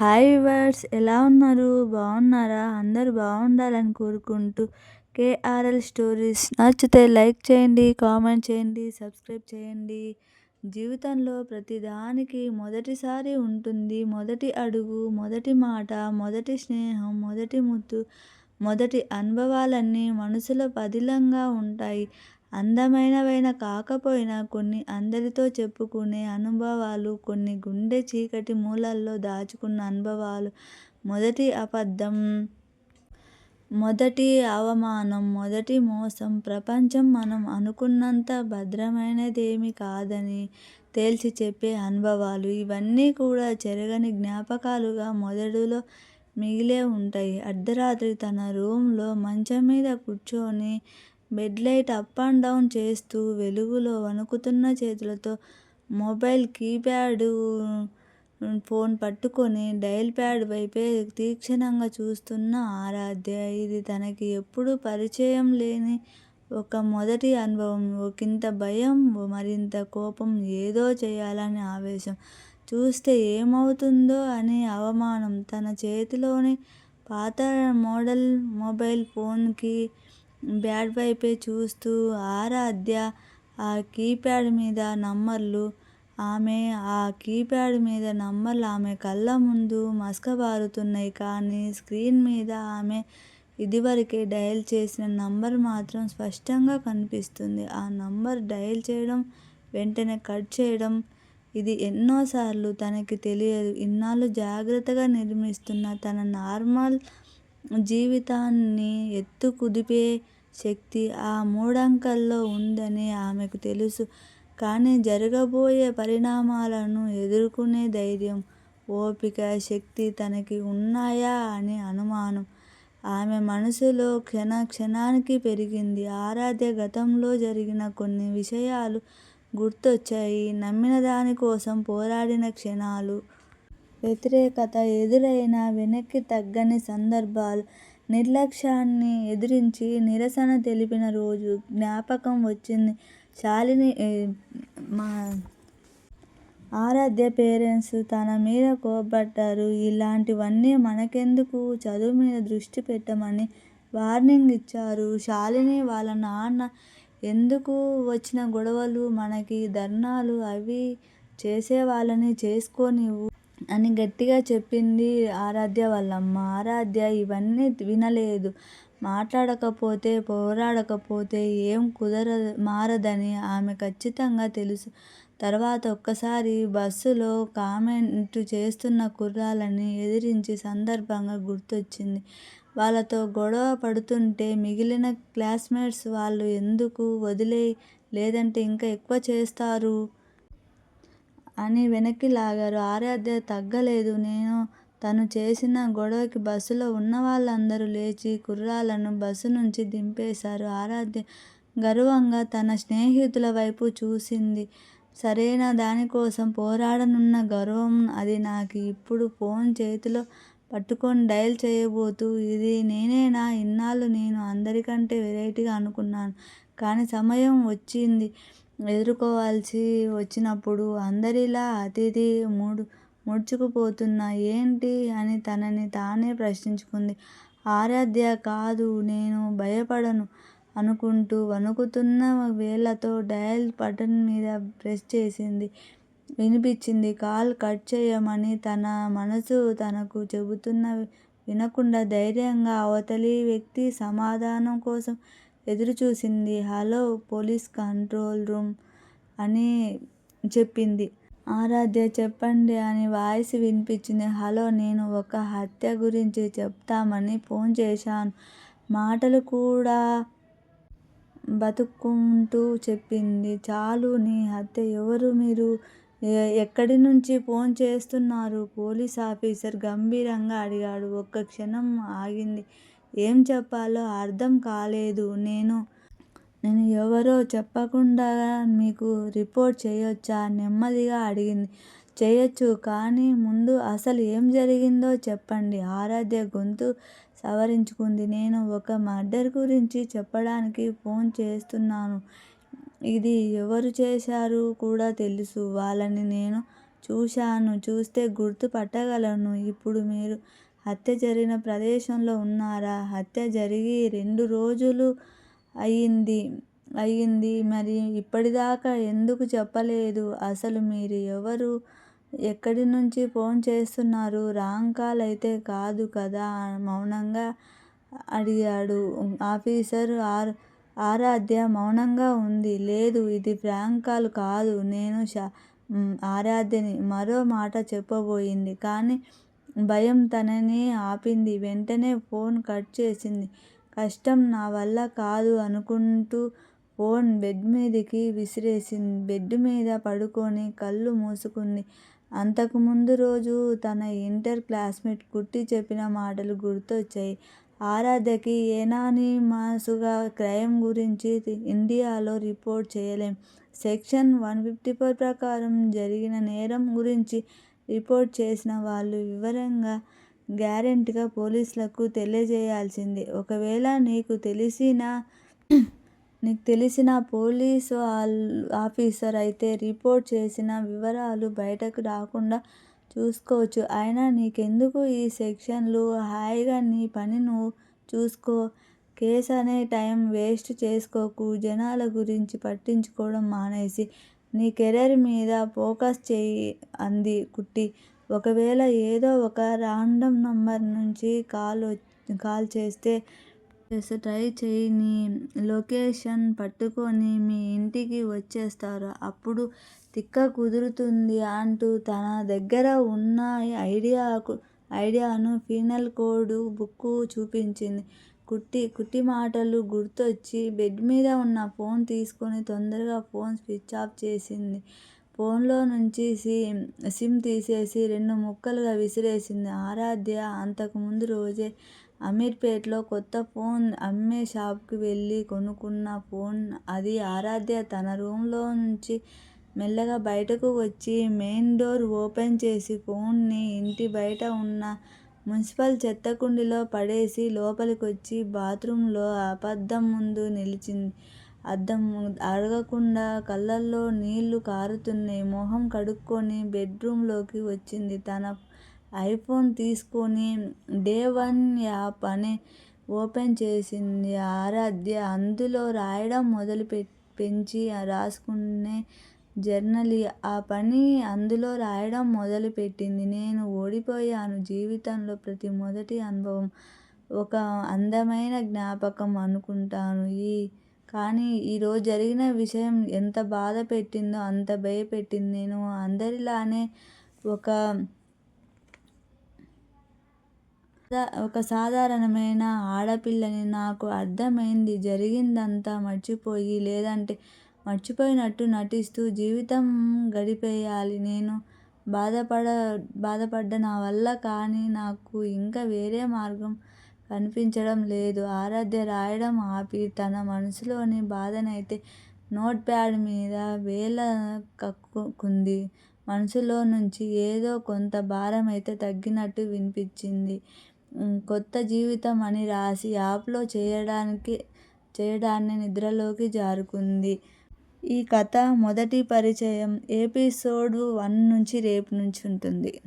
Hi words ఎలా ఉన్నారు? బాగున్నారా? అందరూ బాగుండాలని కోరుకుంటూ కేఆర్ఎల్ స్టోరీస్ నచ్చితే లైక్ చేయండి కామెంట్ చేయండి సబ్స్క్రైబ్ చేయండి. జీవితంలో ప్రతిదానికి మొదటిసారి ఉంటుంది. మొదటి అడుగు మొదటి మాట మొదటి స్నేహం మొదటి ముద్దు మొదటి అనుభవాలన్నీ మనసులో పదిలంగా ఉంటాయి. అందమైనవైన కాకపోయినా కొన్ని అందరితో చెప్పుకునే అనుభవాలు కొన్ని గుండె చీకటి మూలల్లో దాచుకున్న అనుభవాలు. మొదటి అబద్ధం మొదటి అవమానం మొదటి మోసం. ప్రపంచం మనం అనుకున్నంత భద్రమైనదేమి కాదని తేల్చి చెప్పే అనుభవాలు. ఇవన్నీ కూడా చెరగని జ్ఞాపకాలుగా మొదడులో మిగిలే ఉంటాయి. అర్ధరాత్రి తన రూమ్లో మంచం మీద కూర్చొని bed light up and down చేస్తూ వెలుగులో వణుకుతున్న చేతులతో మొబైల్ కీప్యాడ్ ఫోన్ పట్టుకొని డయల్ ప్యాడ్ వైపే తీక్షణంగా చూస్తున్న ఆరాధ్య. ఇది తనకి ఎప్పుడూ పరిచయం లేని ఒక మొదటి అనుభవం. ఒకంత భయం మరింత కోపం ఏదో చేయాలని ఆవేశం. చూస్తే ఏమవుతుందో అనే అవమానం. తన చేతిలోని పాత మోడల్ మొబైల్ ఫోన్కి బ్యాడ్ వైపే చూస్తూ ఆరాధ్య ఆ కీప్యాడ్ మీద నంబర్లు ఆమె ఆ కీప్యాడ్ మీద నంబర్లు ఆమె కళ్ళ ముందు మసకబారుతున్నాయి కానీ స్క్రీన్ మీద ఆమె ఇదివరకే డయల్ చేసిన నంబర్ మాత్రం స్పష్టంగా కనిపిస్తుంది. ఆ నంబర్ డయల్ చేయడం వెంటనే కట్ చేయడం ఇది ఎన్నోసార్లు తనకి తెలియదు. ఇన్నాళ్ళు జాగ్రత్తగా నిర్మిస్తున్న తన నార్మల్ జీవితాన్ని ఎత్తు కుదిపే శక్తి ఆ మూడంకెల్లో ఉందని ఆమెకు తెలుసు. కానీ జరగబోయే పరిణామాలను ఎదుర్కొనే ధైర్యం ఓపిక శక్తి తనకి ఉన్నాయా అని అనుమానం. ఆమె మనసులో క్షణ క్షణానికి పెరిగింది. ఆరాధ్య గతంలో జరిగిన కొన్ని విషయాలు గుర్తొచ్చాయి. నమ్మిన దానికోసం పోరాడిన క్షణాలు వ్యతిరేకత ఎదురైనా వెనక్కి తగ్గని సందర్భాలు నిర్లక్ష్యాన్ని ఎదిరించి నిరసన తెలిపిన రోజు జ్ఞాపకం వచ్చింది. శాలిని మా ఆరాధ్య పేరెంట్స్ తన మీద కోపడ్డారు. ఇలాంటివన్నీ మనకెందుకు? చదువు మీద దృష్టి పెట్టమని వార్నింగ్ ఇచ్చారు. శాలిని వాళ్ళ నాన్న ఎందుకు వచ్చిన గొడవలు? మనకి ధర్నాలు అవి చేసేవాళ్ళని చేసుకోనివ్వు అని గట్టిగా చెప్పింది ఆరాధ్య వాళ్ళమ్మ. ఆరాధ్య ఇవన్నీ వినలేదు. మాట్లాడకపోతే పోరాడకపోతే ఏం కుదర మారదని ఆమె ఖచ్చితంగా తెలుసు. తర్వాత ఒక్కసారి బస్సులో కామెంట్ చేస్తున్న కుర్రాలని ఎదిరించి సందర్భంగా గుర్తొచ్చింది. వాళ్ళతో గొడవ పడుతుంటే మిగిలిన క్లాస్మేట్స్ వాళ్ళు ఎందుకు వదిలే లేదంటే ఇంకా ఎక్కువ చేస్తారు? అని వెనక్కి లాగారు. ఆరాధ్య తగ్గలేదు. నేను తను చేసిన గొడవకి బస్సులో ఉన్న వాళ్ళందరూ లేచి కుర్రాళ్ళను బస్సు నుంచి దింపేశారు. ఆరాధ్య గర్వంగా తన స్నేహితుల వైపు చూసింది. సరైన దానికోసం పోరాడనున్న గర్వం అది నాకు ఇప్పుడు ఫోన్ చేతిలో పట్టుకొని డయల్ చేయబోతూ ఇది నేనేనా? ఇన్నాళ్ళు నేను అందరికంటే వెరైటీగా అనుకున్నాను. కానీ సమయం వచ్చింది. ఎదుర్కోవాల్సి వచ్చినప్పుడు అందరిలా అతిథి మూడు ముడుచుకుపోతున్నా ఏంటి? అని తనని తానే ప్రశ్నించుకుంది. ఆరాధ్య కాదు నేను భయపడను అనుకుంటూ వణుకుతున్న వేళ్ళతో డయల్ బటన్ మీద ప్రెస్ చేసింది. వినిపించింది కాల్ కట్ చేయమని తన మనసు తనకు చెబుతున్న వినకుండా ధైర్యంగా అవతలి వ్యక్తి సమాధానం కోసం ఎదురుచూసింది. హలో పోలీస్ కంట్రోల్ రూమ్ అని చెప్పింది. ఆరాధ్య చెప్పండి అని వాయిస్ వినిపించింది. హలో నేను ఒక హత్య గురించి చెప్తామని ఫోన్ చేశాను. మాటలు కూడా బతుక్కుంటూ చెప్పింది. చాలు నీ హత్య ఎవరు మీరు? ఎక్కడి నుంచి ఫోన్ చేస్తున్నారు? పోలీస్ ఆఫీసర్ గంభీరంగా అడిగాడు. ఒక్క క్షణం ఆగింది. ఏం చెప్పాలో అర్థం కాలేదు. నేను నేను ఎవరో చెప్పకుండా మీకు రిపోర్ట్ చేయొచ్చా? నెమ్మదిగా అడిగింది. చేయొచ్చు కానీ ముందు అసలు ఏం జరిగిందో చెప్పండి. ఆరాధ్య గొంతు సవరించుకుంది. నేను ఒక మర్డర్ గురించి చెప్పడానికి ఫోన్ చేస్తున్నాను. ఇది ఎవరు చేశారు కూడా తెలుసు. వాళ్ళని నేను చూశాను. చూస్తే గుర్తుపట్టగలను ఇప్పుడు మీరు హత్య జరిగిన ప్రదేశంలో ఉన్నారా? హత్య జరిగి రెండు రోజులు అయ్యింది. అయ్యింది. మరి ఇప్పటిదాకా ఎందుకు చెప్పలేదు? అసలు మీరు ఎవరు? ఎక్కడి నుంచి ఫోన్ చేస్తున్నారు? రాంగ్ కాల్ అయితే కాదు కదా? మౌనంగా అడిగాడు. ఆఫీసర్ ఆర్ ఆరాధ్య మౌనంగా ఉంది. లేదు ఇది ప్రాంక్ కాల్ కాదు. నేను షా ఆరాధ్యని మరో మాట చెప్పబోయింది. కానీ భయం తనని ఆపింది. వెంటనే ఫోన్ కట్ చేసింది. కష్టం నా వల్ల కాదు అనుకుంటూ ఫోన్ బెడ్ మీదకి విసిరేసింది. బెడ్ మీద పడుకొని కళ్ళు మూసుకుంది. అంతకుముందు రోజు తన ఇంటర్ క్లాస్మేట్ కుట్టి చెప్పిన మాటలు గుర్తొచ్చాయి. ఆరాధ్యకి ఏనానిమస్గా క్రైమ్ గురించి ఇండియాలో రిపోర్ట్ చేయలేం. సెక్షన్ వన్ ఫిఫ్టీ ఫోర్ ప్రకారం జరిగిన నేరం గురించి రిపోర్ట్ చేసిన వాళ్ళు వివరంగా గ్యారెంటీగా పోలీసులకు తెలియజేయాల్సింది. ఒకవేళ నీకు తెలిసిన నీకు తెలిసిన పోలీసు ఆఫీసర్ అయితే రిపోర్ట్ చేసిన వివరాలు బయటకు రాకుండా చూసుకోవచ్చు. అయినా నీకెందుకు ఈ సెక్షన్లు? హాయిగా నీ పని నువ్వు చూసుకో. కేసు అనే టైం వేస్ట్ చేసుకోకు. జనాల గురించి పట్టించుకోవడం మానేసి నీ కెరీర్ మీద ఫోకస్ చేయి అంది కుట్టి. ఒకవేళ ఏదో ఒక రాండమ్ నంబర్ నుంచి కాల్ కాల్ చేస్తే ట్రై చేయి. నీ లొకేషన్ పట్టుకొని మీ ఇంటికి వచ్చేస్తారు. అప్పుడు తిక్క కుదురుతుంది అంటూ తన దగ్గర ఉన్న ఐడియా ఐడియాను ఫీనల్ కోడ్ బుక్ చూపించింది. కుట్టి కుట్టి మాటలు గుర్తొచ్చి బెడ్ మీద ఉన్న ఫోన్ తీసుకొని తొందరగా ఫోన్ స్విచ్ ఆఫ్ చేసింది. ఫోన్లో నుంచి సిమ్ సిమ్ తీసేసి రెండు ముక్కలుగా విసిరేసింది. ఆరాధ్య అంతకుముందు రోజే అమీర్పేట్లో కొత్త ఫోన్ అమ్మే షాప్కి వెళ్ళి కొనుక్కున్న ఫోన్ అది ఆరాధ్య తన రూమ్లో నుంచి మెల్లగా బయటకు వచ్చి మెయిన్ డోర్ ఓపెన్ చేసి ఫోన్ని ఇంటి బయట ఉన్న మున్సిపల్ చెత్త కుండీలో పడేసి లోపలికొచ్చి బాత్రూంలో అబద్ధం ముందు నిలిచింది. అద్దం అడగకుండా కళ్ళల్లో నీళ్ళు కారుతున్నాయి. మొహం కడుక్కొని బెడ్రూమ్లోకి వచ్చింది తన ఐఫోన్ తీసుకొని. డే వన్ యాప్ అని ఓపెన్ చేసింది ఆరాధ్య. అందులో రాయడం మొదలు పెంచి రాసుకునే జర్నలి. ఆ పని అందులో రాయడం మొదలుపెట్టింది. నేను ఓడిపోయాను జీవితంలో ప్రతి మొదటి అనుభవం. ఒక అందమైన జ్ఞాపకం అనుకుంటాను. ఈ కానీ ఈరోజు జరిగిన విషయం ఎంత బాధ పెట్టిందో అంత భయపెట్టింది. నేను అందరిలానే ఒక ఒక సాధారణమైన ఆడపిల్లని. నాకు అర్థమైంది జరిగిందంతా మర్చిపోయి లేదంటే మర్చిపోయినట్టు నటిస్తూ జీవితం గడిపేయాలి. నేను బాధపడ బాధపడ్డ నా వల్ల కానీ నాకు ఇంకా వేరే మార్గం కనిపించడం లేదు. ఆరాధ్య రాయడం ఆపి తన మనసులోని బాధనైతే నోట్ ప్యాడ్ మీద వేల కక్కుకుంది మనసులో నుంచి ఏదో కొంత భారం అయితే తగ్గినట్టు వినిపించింది. కొత్త జీవితం అని రాసి యాప్లో చేయడానికి చేయడాన్ని నిద్రలోకి జారుకుంది. ఈ కథ మొదటి పరిచయం ఎపిసోడ్ వన్ నుంచి రేపు నుంచి ఉంటుంది.